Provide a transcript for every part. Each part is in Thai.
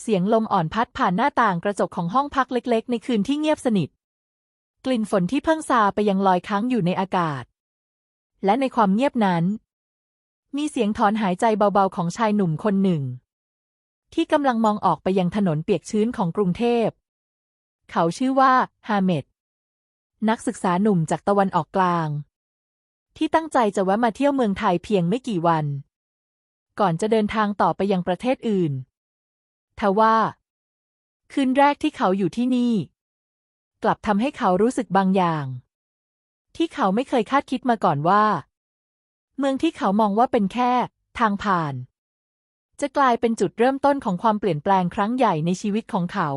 เสียงลมอ่อนพัดผ่านหน้าต่างกระจกของห้องพักเล็ก ๆ ในคืนที่เงียบสนิท กลิ่นฝนที่เพิ่งซาไปยังลอยค้างอยู่ในอากาศ และในความเงียบนั้น มีเสียงถอนหายใจเบาๆของชายหนุ่มคนหนึ่ง ที่กำลังมองออกไปยังถนนเปียกชื้นของกรุงเทพ เขาชื่อว่าฮาเมดนักศึกษาหนุ่มจากตะวันออกกลาง ที่ตั้งใจจะแวะมาเที่ยวเมืองไทยเพียงไม่กี่วัน ก่อนจะเดินทางต่อไปยังประเทศอื่น ทว่า คืนแรกที่เขาอยู่ที่นี่ กลับทำให้เขารู้สึกบางอย่าง ที่เขาไม่เคยคาดคิดมาก่อนว่า เมืองที่เขามองว่าเป็นแค่ทางผ่าน จะกลายเป็นจุดเริ่มต้นของความเปลี่ยนแปลงครั้งใหญ่ในชีวิตของเขา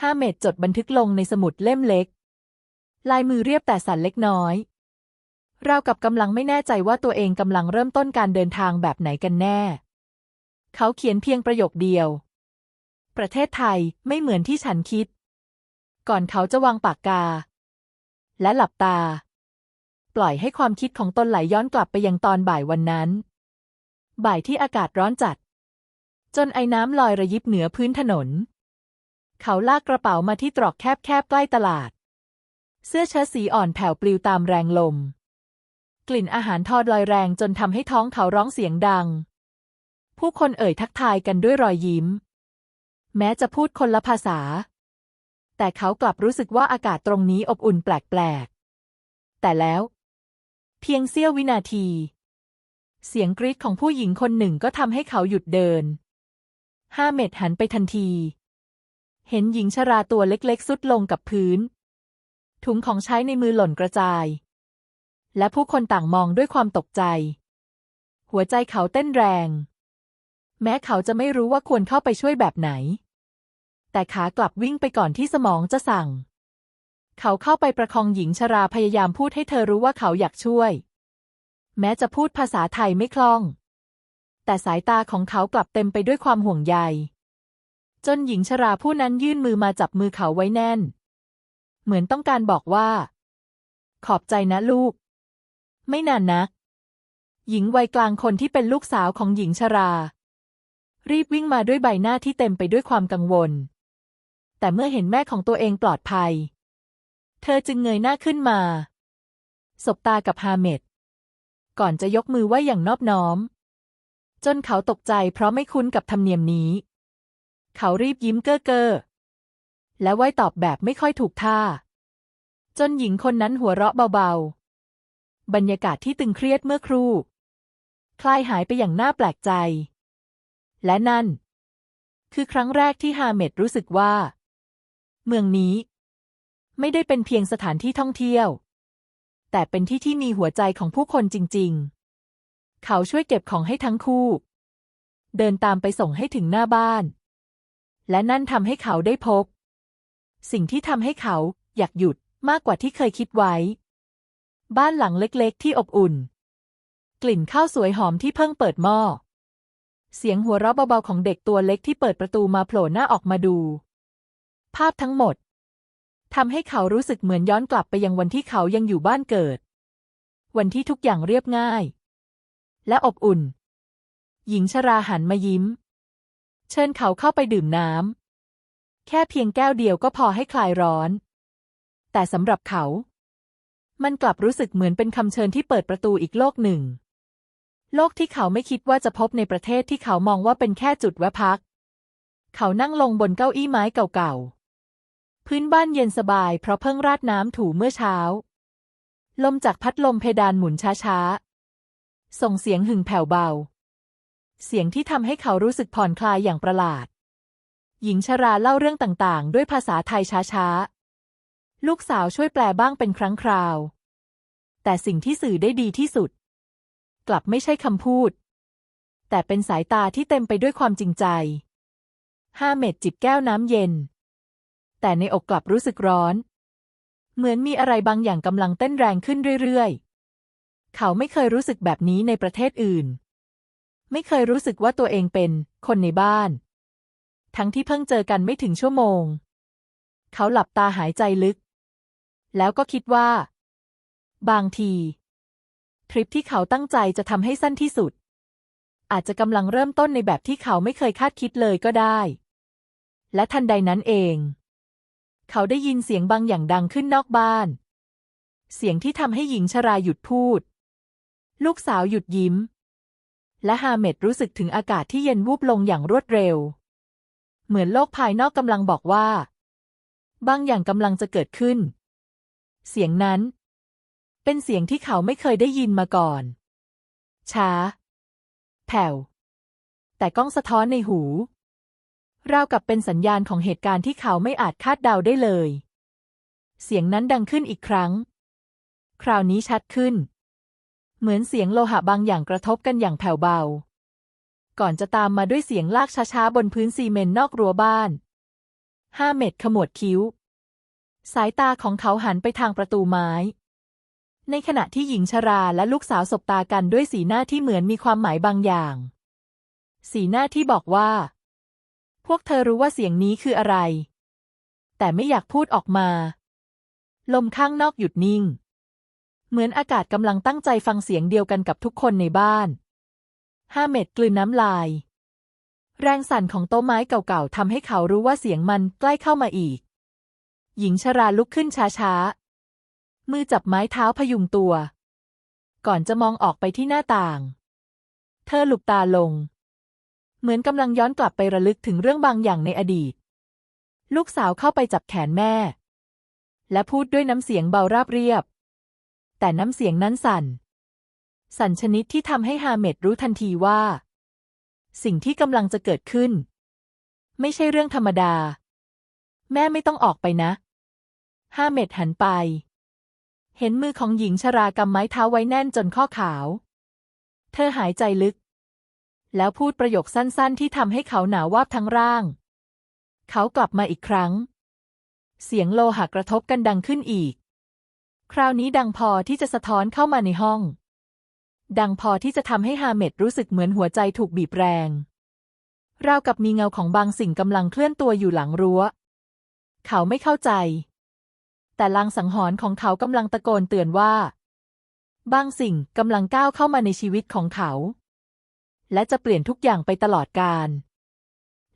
ห้าเมดจดบันทึกลงในสมุดเล่มเล็ก ลายมือเรียบแต่สั่นเล็กน้อยเรากับกำลังไม่แน่ใจว่าตัวเองกำลังเริ่มต้นการเดินทางแบบไหนกันแน่ เขาเขียนเพียงประโยคเดียว ประเทศไทยไม่เหมือนที่ฉันคิด ก่อนเขาจะวางปากกา และหลับตา ปล่อยให้ความคิดของตนไหลย้อนกลับไปยังตอนบ่ายวันนั้น บ่ายที่อากาศร้อนจัด จนไอ้น้ำลอยระยิบเหนือพื้นถนน เขาลากกระเป๋ามาที่ตรอกแคบๆใกล้ตลาด เสื้อเชิ้ตสีอ่อนแผ่วปลิวตามแรงลม กลิ่นอาหารทอดลอยแรงจนทำให้ท้องเขาร้องเสียงดัง ผู้คนเอ่ยทักทายกันด้วยรอยยิ้ม แม้จะพูดคนละภาษา แต่เขากลับรู้สึกว่าอากาศตรงนี้อบอุ่นแปลกๆ แต่แล้ว เพียงเสี้ยววินาที เสียงกรีดของผู้หญิงคนหนึ่งก็ทำให้เขาหยุดเดิน ห้าเม็ดหันไปทันที เห็นหญิงชราตัวเล็กๆ สุดลงกับพื้น ถุงของใช้ในมือหล่นกระจาย และผู้คนต่างมองด้วยความตกใจ หัวใจเขาเต้นแรง แม้เขาจะไม่รู้ว่าควรเข้าไปช่วยแบบไหน แต่ขากลับวิ่งไปก่อนที่สมองจะสั่ง เขาเข้าไปประคองหญิงชราพยายามพูดให้เธอรู้ว่าเขาอยากช่วย แม้จะพูดภาษาไทยไม่คล่อง แต่สายตาของเขากลับเต็มไปด้วยความห่วงใย จนหญิงชราผู้นั้นยื่นมือมาจับมือเขาไว้แน่น เหมือนต้องการบอกว่า ขอบใจนะลูก ไม่นานนักหญิงวัยกลางคนที่เป็นลูกสาวของหญิงชรา รีบวิ่งมาด้วยใบหน้าที่เต็มไปด้วยความกังวล แต่เมื่อเห็นแม่ของตัวเองปลอดภัย เธอจึงเงยหน้าขึ้นมา สบตากับฮาเมดก่อนจะยกมือไหว้อย่างนอบน้อม จนเขาตกใจเพราะไม่คุ้นกับธรรมเนียมนี้ เขารีบยิ้มเก้อเก้อและไหว้ตอบแบบไม่ค่อยถูกท่า จนหญิงคนนั้นหัวเราะเบาๆ บรรยากาศที่ตึงเครียดเมื่อครู่ คลายหายไปอย่างน่าแปลกใจ และนั่น คือครั้งแรกที่ฮาเมดรู้สึกว่า เมืองนี้ ไม่ได้เป็นเพียงสถานที่ท่องเที่ยว แต่เป็นที่ที่มีหัวใจของผู้คนจริง ๆ เขาช่วยเก็บของให้ทั้งคู่ เดินตามไปส่งให้ถึงหน้าบ้าน และนั่นทำให้เขาได้พบ สิ่งที่ทำให้เขาอยากหยุดมากกว่าที่เคยคิดไว้ บ้านหลังเล็กๆ ที่อบอุ่น กลิ่นข้าวสวยหอมที่เพิ่งเปิดหม้อ เสียงหัวเราะเบาๆของเด็กตัวเล็กที่เปิดประตูมาโผล่หน้าออกมาดู ภาพทั้งหมดทำให้เขารู้สึกเหมือนย้อนกลับไปยังวันที่เขายังอยู่บ้านเกิด วันที่ทุกอย่างเรียบง่าย และอบอุ่น หญิงชราหันมายิ้ม เชิญเขาเข้าไปดื่มน้ำแค่เพียงแก้วเดียวก็พอให้คลายร้อน แต่สำหรับเขา มันกลับรู้สึกเหมือนเป็นคำเชิญที่เปิดประตูอีกโลกหนึ่ง โลกที่เขาไม่คิดว่าจะพบในประเทศที่เขามองว่าเป็นแค่จุดแวะพัก เขานั่งลงบนเก้าอี้ไม้เก่าๆ พื้นบ้านเย็นสบายเพราะเพิ่งราดน้ำถูเมื่อเช้า ลมจากพัดลมเพดานหมุนช้าๆ ส่งเสียงหึ่งแผ่วเบา เสียงที่ทำให้เขารู้สึกผ่อนคลายอย่างประหลาด หญิงชราเล่าเรื่องต่างๆ ด้วยภาษาไทยช้าๆ ลูกสาวช่วยแปลบ้างเป็นครั้งคราว แต่สิ่งที่สื่อได้ดีที่สุด กลับไม่ใช่คำพูด แต่เป็นสายตาที่เต็มไปด้วยความจริงใจห้าเม็ดจิบแก้วน้ำเย็น แต่ในอกกลับรู้สึกร้อน เหมือนมีอะไรบางอย่างกำลังเต้นแรงขึ้นเรื่อยๆ เขาไม่เคยรู้สึกแบบนี้ในประเทศอื่น ไม่เคยรู้สึกว่าตัวเองเป็นคนในบ้าน ทั้งที่เพิ่งเจอกันไม่ถึงชั่วโมง เขาหลับตาหายใจลึก แล้วก็คิดว่า บางที ริปที่เขาตั้งใจจะทำให้สั้นที่สุด อาจจะกำลังเริ่มต้นในแบบที่เขาไม่เคยคาดคิดเลยก็ได้ และทันใดนั้นเอง เขาได้ยินเสียงบางอย่างดังขึ้นนอกบ้าน เสียงที่ทำให้หญิงชราหยุดพูด ลูกสาวหยุดยิ้ม และฮาเมดรู้สึกถึงอากาศที่เย็นวูบลงอย่างรวดเร็ว เหมือนโลกภายนอกกำลังบอกว่า บางอย่างกำลังจะเกิดขึ้นเสียงนั้น เป็นเสียงที่เขาไม่เคยได้ยินมาก่อน ช้า แผ่ว แต่ก้องสะท้อนในหู ราวกับเป็นสัญญาณของเหตุการณ์ที่เขาไม่อาจคาดเดาได้เลย เสียงนั้นดังขึ้นอีกครั้ง คราวนี้ชัดขึ้น เหมือนเสียงโลหะบางอย่างกระทบกันอย่างแผ่วเบา ก่อนจะตามมาด้วยเสียงลากช้าๆบนพื้นซีเมนต์นอกรั้วบ้านห้าเม็ดขมวดคิ้ว สายตาของเขาหันไปทางประตูไม้ ในขณะที่หญิงชราและลูกสาวสบตากันด้วยสีหน้าที่เหมือนมีความหมายบางอย่าง สีหน้าที่บอกว่า พวกเธอรู้ว่าเสียงนี้คืออะไร แต่ไม่อยากพูดออกมา ลมข้างนอกหยุดนิ่ง เหมือนอากาศกำลังตั้งใจฟังเสียงเดียวกันกับทุกคนในบ้านห้าเม็ดกลืนน้ำลาย แรงสั่นของโต๊ะไม้เก่าๆทำให้เขารู้ว่าเสียงมันใกล้เข้ามาอีก หญิงชราลุกขึ้นช้าๆ มือจับไม้เท้าพยุงตัว ก่อนจะมองออกไปที่หน้าต่าง เธอหลุบตาลง เหมือนกำลังย้อนกลับไประลึกถึงเรื่องบางอย่างในอดีต ลูกสาวเข้าไปจับแขนแม่ และพูดด้วยน้ำเสียงเบาราบเรียบ แต่น้ำเสียงนั้นสั่น สั่นชนิดที่ทำให้ฮาเมดรู้ทันทีว่า สิ่งที่กำลังจะเกิดขึ้น ไม่ใช่เรื่องธรรมดา แม่ไม่ต้องออกไปนะฮาเมดหันไป เห็นมือของหญิงชรากำไม้เท้าไว้แน่นจนข้อขาว เธอหายใจลึก แล้วพูดประโยคสั้นๆ ที่ทำให้เขาหนาววาบทั้งร่าง เขากลับมาอีกครั้ง เสียงโลหะกระทบกันดังขึ้นอีก คราวนี้ดังพอที่จะสะท้อนเข้ามาในห้อง ดังพอที่จะทำให้ฮาเมดรู้สึกเหมือนหัวใจถูกบีบแรง ราวกับมีเงาของบางสิ่งกำลังเคลื่อนตัวอยู่หลังรั้ว เขาไม่เข้าใจ แต่ลางสังหรณ์ของเขากำลังตะโกนเตือนว่า บางสิ่งกำลังก้าวเข้ามาในชีวิตของเขา และจะเปลี่ยนทุกอย่างไปตลอดกาล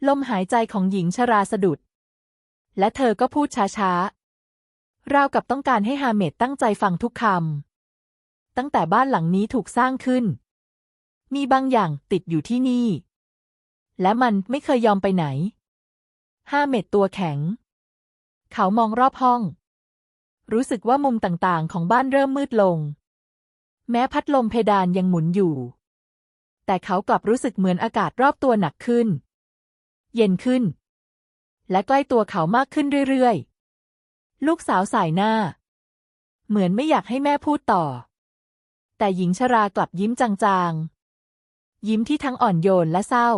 ลมหายใจของหญิงชราสะดุด และเธอก็พูดช้าๆราวกับต้องการให้ฮาเมดตั้งใจฟังทุกคำตั้งแต่บ้านหลังนี้ถูกสร้างขึ้น มีบางอย่างติดอยู่ที่นี่ และมันไม่เคยยอมไปไหนฮาเมดตัวแข็ง เขามองรอบห้อง รู้สึกว่ามุมต่างๆ ของบ้านเริ่มมืดลง แม้พัดลมเพดานยังหมุนอยู่ แต่เขากลับรู้สึกเหมือนอากาศรอบตัวหนักขึ้น เย็นขึ้น และใกล้ตัวเขามากขึ้นเรื่อยๆ ลูกสาวสายหน้า เหมือนไม่อยากให้แม่พูดต่อ แต่หญิงชรากลับยิ้มจางๆ ยิ้มที่ทั้งอ่อนโยนและเศร้า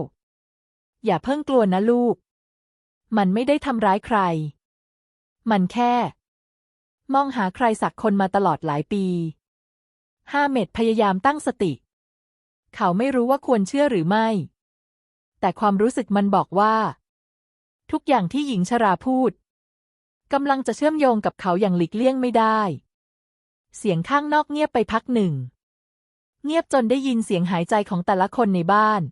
อย่าเพิ่งกลัวนะลูก มันไม่ได้ทำร้ายใคร มันแค่ มองหาใครสักคนมาตลอดหลายปีห้าเม็ดพยายามตั้งสติ เขาไม่รู้ว่าควรเชื่อหรือไม่ แต่ความรู้สึกมันบอกว่า ทุกอย่างที่หญิงชราพูดกำลังจะเชื่อมโยงกับเขาอย่างหลีกเลี่ยงไม่ได้ เสียงข้างนอกเงียบไปพักหนึ่ง เงียบจนได้ยินเสียงหายใจของแต่ละคนในบ้าน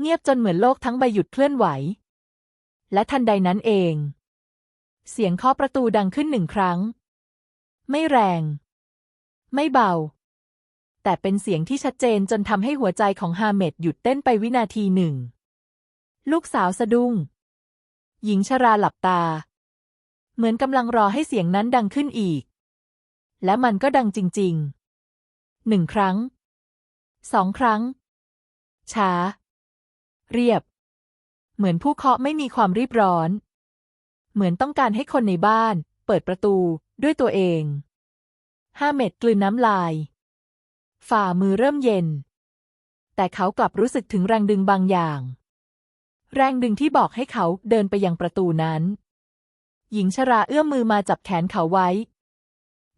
เงียบจนเหมือนโลกทั้งใบหยุดเคลื่อนไหว และทันใดนั้นเอง เสียงเคาะประตูดังขึ้นหนึ่งครั้ง ไม่แรง ไม่เบา แต่เป็นเสียงที่ชัดเจนจนทำให้หัวใจของฮาเมดหยุดเต้นไปวินาทีหนึ่ง ลูกสาวสะดุ้ง หญิงชราหลับตา เหมือนกำลังรอให้เสียงนั้นดังขึ้นอีก และมันก็ดังจริงๆ หนึ่งครั้ง สองครั้ง ช้า เรียบ เหมือนผู้เคาะไม่มีความรีบร้อน เหมือนต้องการให้คนในบ้าน เปิดประตูด้วยตัวเองห้าเม็ดกลืนน้ำลาย ฝ่ามือเริ่มเย็น แต่เขากลับรู้สึกถึงแรงดึงบางอย่าง แรงดึงที่บอกให้เขาเดินไปยังประตูนั้น หญิงชราเอื้อมมือมาจับแขนเขาไว้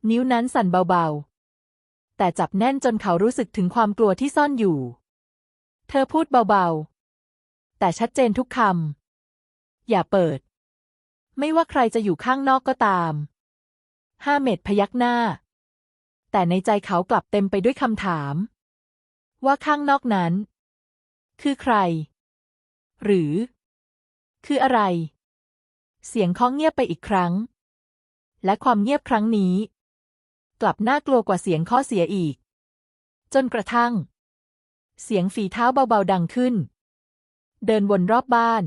นิ้วนั้นสั่นเบาๆ แต่จับแน่นจนเขารู้สึกถึงความกลัวที่ซ่อนอยู่ เธอพูดเบาๆ แต่ชัดเจนทุกคำอย่าเปิด ไม่ว่าใครจะอยู่ข้างนอกก็ตาม ห้าเม็ดพยักหน้า แต่ในใจเขากลับเต็มไปด้วยคำถาม ว่าข้างนอกนั้น คือใคร หรือ คืออะไร เสียงเคาะเงียบไปอีกครั้ง และความเงียบครั้งนี้ กลับน่ากลัวกว่าเสียงเคาะเสียอีก จนกระทั่ง เสียงฝีเท้าเบาๆดังขึ้น เดินวนรอบบ้าน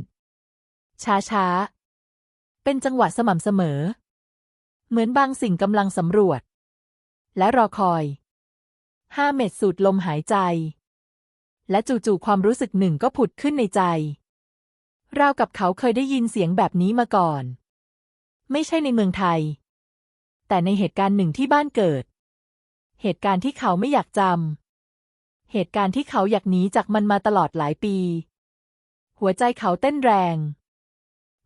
ช้าๆ เป็นจังหวะสม่ำเสมอ เหมือนบางสิ่งกำลังสำรวจ และรอคอยห้าเม็ดสูดลมหายใจ และจู่ๆความรู้สึกหนึ่งก็ผุดขึ้นในใจราวกับเขาเคยได้ยินเสียงแบบนี้มาก่อน ไม่ใช่ในเมืองไทย แต่ในเหตุการณ์หนึ่งที่บ้านเกิด เหตุการณ์ที่เขาไม่อยากจำ เหตุการณ์ที่เขาอยากหนีจากมันมาตลอดหลายปี หัวใจเขาเต้นแรง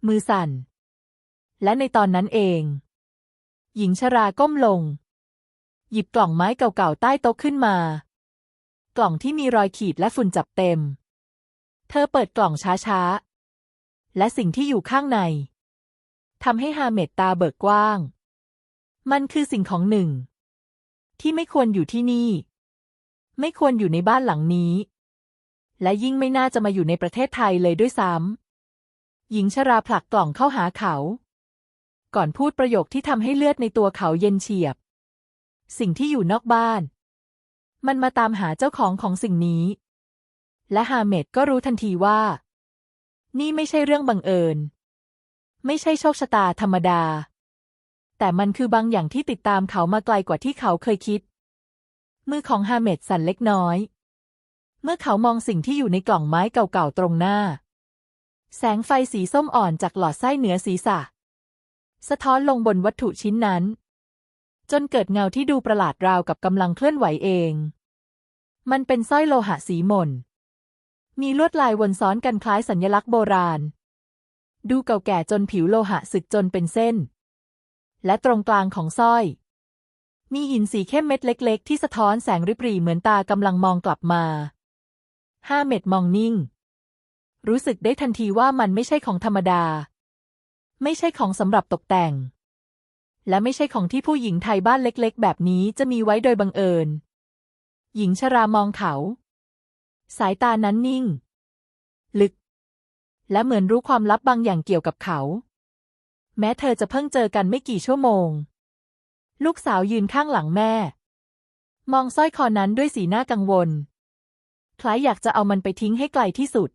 มือสั่น และในตอนนั้นเอง หญิงชราก้มลง หยิบกล่องไม้เก่าๆใต้โต๊ะขึ้นมา กล่องที่มีรอยขีดและฝุ่นจับเต็ม เธอเปิดกล่องช้าๆ และสิ่งที่อยู่ข้างในทำให้ฮาเมดตาเบิกกว้าง มันคือสิ่งของหนึ่ง ที่ไม่ควรอยู่ที่นี่ ไม่ควรอยู่ในบ้านหลังนี้ และยิ่งไม่น่าจะมาอยู่ในประเทศไทยเลยด้วยซ้ำหญิงชราผลักกล่องเข้าหาเขา ก่อนพูดประโยคที่ทำให้เลือดในตัวเขาเย็นเฉียบ สิ่งที่อยู่นอกบ้าน มันมาตามหาเจ้าของของสิ่งนี้ และฮาเมดก็รู้ทันทีว่า นี่ไม่ใช่เรื่องบังเอิญ ไม่ใช่โชคชะตาธรรมดา แต่มันคือบางอย่างที่ติดตามเขามาไกลกว่าที่เขาเคยคิด มือของฮาเมดสั่นเล็กน้อย เมื่อเขามองสิ่งที่อยู่ในกล่องไม้เก่าๆตรงหน้า แสงไฟสีส้มอ่อนจากหลอดไส้เหนือศีรษะ สะท้อนลงบนวัตถุชิ้นนั้น จนเกิดเงาที่ดูประหลาดราวกับกำลังเคลื่อนไหวเอง มันเป็นสร้อยโลหะสีมน มีลวดลายวนซ้อนกันคล้ายสัญลักษณ์โบราณ ดูเก่าแก่จนผิวโลหะสึกจนเป็นเส้น และตรงกลางของสร้อย มีหินสีเข้มเม็ดเล็ก ๆ ที่สะท้อนแสงริบหรี่เหมือนตากำลังมองกลับมาห้าเม็ดมองนิ่ง รู้สึกได้ทันทีว่ามันไม่ใช่ของธรรมดา ไม่ใช่ของสำหรับตกแต่ง และไม่ใช่ของที่ผู้หญิงไทยบ้านเล็ก ๆ แบบนี้จะมีไว้โดยบังเอิญ หญิงชรามองเขา สายตานั้นนิ่ง ลึก และเหมือนรู้ความลับบางอย่างเกี่ยวกับเขา แม้เธอจะเพิ่งเจอกันไม่กี่ชั่วโมง ลูกสาวยืนข้างหลังแม่ มองสร้อยคอนั้นด้วยสีหน้ากังวล คล้ายอยากจะเอามันไปทิ้งให้ไกลที่สุด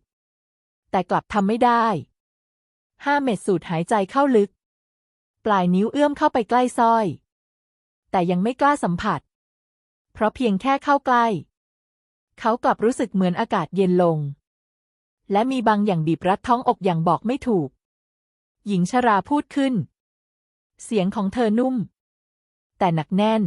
แต่กลับทำไม่ได้ ห้าเม็ดสูดหายใจเข้าลึก ปลายนิ้วเอื้อมเข้าไปใกล้สร้อย แต่ยังไม่กล้าสัมผัส เพราะเพียงแค่เข้าใกล้ เขากลับรู้สึกเหมือนอากาศเย็นลง และมีบางอย่างบีบรัดท้องอกอย่างบอกไม่ถูก หญิงชราพูดขึ้น เสียงของเธอนุ่ม แต่หนักแน่น